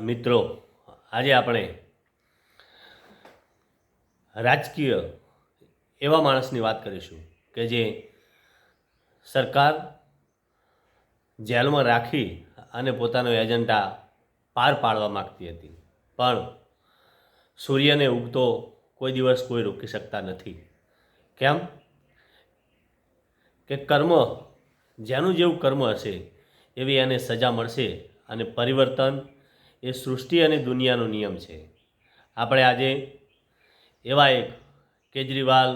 મિત્રો, આજે આપણે રાજકીય એવા માણસની વાત કરીશું કે જે સરકાર જેલમાં રાખી અને પોતાનો એજન્ડા પાર પાડવા માગતી હતી. પણ સૂર્યને ઉગતો કોઈ દિવસ કોઈ રોકી શકતા નથી. કેમ? કે કર્મ, જેનું જેવું કર્મ હશે, એવી એને સજા મળશે અને પરિવર્તન એ સૃષ્ટિ અને દુનિયાનો નિયમ છે. આપણે આજે એવા એક કેજરીવાલ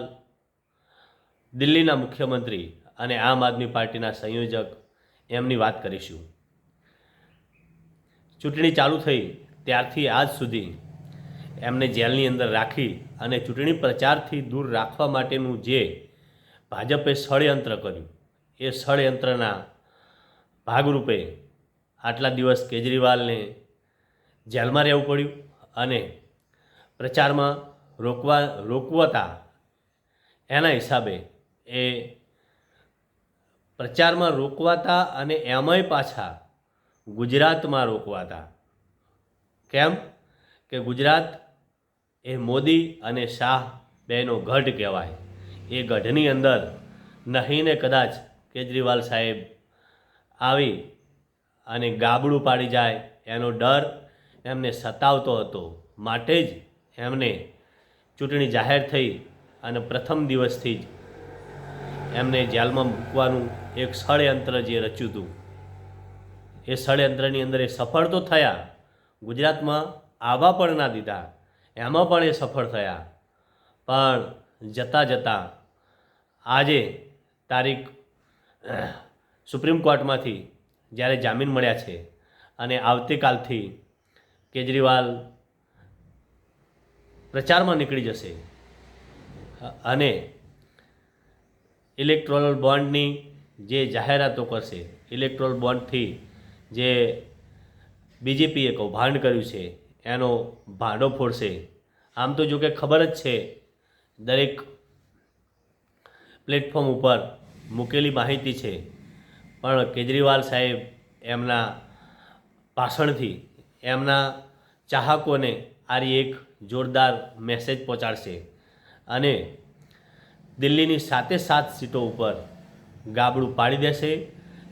દિલ્હીના મુખ્યમંત્રી અને આમ આદમી પાર્ટીના સંયોજક એમની વાત કરીશું. ચૂંટણી ચાલુ થઈ ત્યારથી આજ સુધી એમને જેલની અંદર રાખી અને ચૂંટણી પ્રચારથી દૂર રાખવા માટેનું જે ભાજપે ષડયંત્ર કર્યું, એ ષડયંત્રના ભાગરૂપે આટલા દિવસ કેજરીવાલને જેલમાં રહેવું પડ્યું અને પ્રચારમાં રોકવા રોકવાતા એના હિસાબે એ પ્રચારમાં રોકવાતા અને એમાંય પાછા ગુજરાતમાં રોકવાતા. કેમ? કે ગુજરાત એ મોદી અને શાહ બેનો ગઢ કહેવાય. એ ગઢની અંદર નહીં ને કદાચ કેજરીવાલ સાહેબ આવી અને ગાબડું પાડી જાય એનો ડર એમને સતાવતો હતો. માટે જ એમને ચૂંટણી જાહેર થઈ અને પ્રથમ દિવસથી જ એમને જેલમાં મૂકવાનું એક ષડયંત્ર જે રચ્યું હતું. એ ષડયંત્રની અંદર એ સફળ તો થયા, ગુજરાતમાં આવવા પણ ના દીધા, એમાં પણ એ સફળ થયા. પણ જતાં જતાં આજે તારીખ સુપ્રીમ કોર્ટમાંથી જ્યારે જામીન મળ્યા છે અને આવતીકાલથી કેજરીવાલ પ્રચારમાં નીકળી જશે. અને ઇલેક્ટ્રોલ બોન્ડની જે જાહેરાતો કરશે, ઇલેક્ટ્રોલ બોન્ડથી જે બીજેપીએ કૌભાંડ કર્યું છે, એનો ભાંડો ફોડશે. આમ તો જો કે ખબર જ છે, દરેક પ્લેટફોર્મ ઉપર મૂકેલી માહિતી છે. પણ કેજરીવાલ સાહેબ એમના ભાષણથી એમના ચાહકોને આરી એક જોરદાર મેસેજ પહોંચાડશે. અને દિલ્હીની સાતે સાત સીટો ઉપર ગાબડું પાડી દેશે.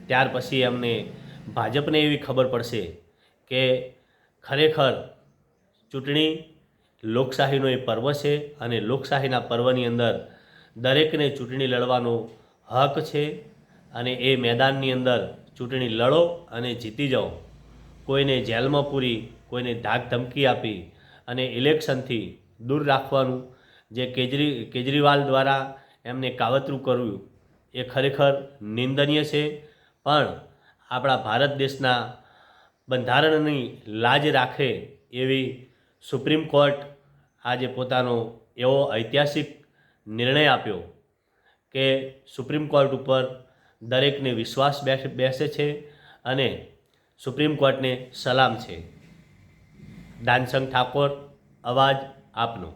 ત્યાર પછી એમને ભાજપને એવી ખબર પડશે કે ખરેખર ચૂંટણી લોકશાહીનો એ પર્વ છે અને લોકશાહીના પર્વની અંદર દરેકને ચૂંટણી લડવાનો હક છે. અને એ મેદાનની અંદર ચૂંટણી લડો અને જીતી જાઓ. કોઈને જેલમાં પૂરી, કોઈને ધાક ધમકી આપી અને ઇલેક્શનથી દૂર રાખવાનું, જે કેજરી, કેજરીવાલ દ્વારા એમને કાવતરું કર્યું, એ ખરેખર નિંદનીય છે. પણ આપણા ભારત દેશના બંધારણની લાજ રાખે એવી સુપ્રીમ કોર્ટ આજે પોતાનો એવો ઐતિહાસિક નિર્ણય આપ્યો કે સુપ્રીમ કોર્ટ ઉપર દરેકને વિશ્વાસ બેસ છે અને સુપ્રીમ કોર્ટને સલામ છે. દાનસંગ ઠાકોર અવાજ આપનો.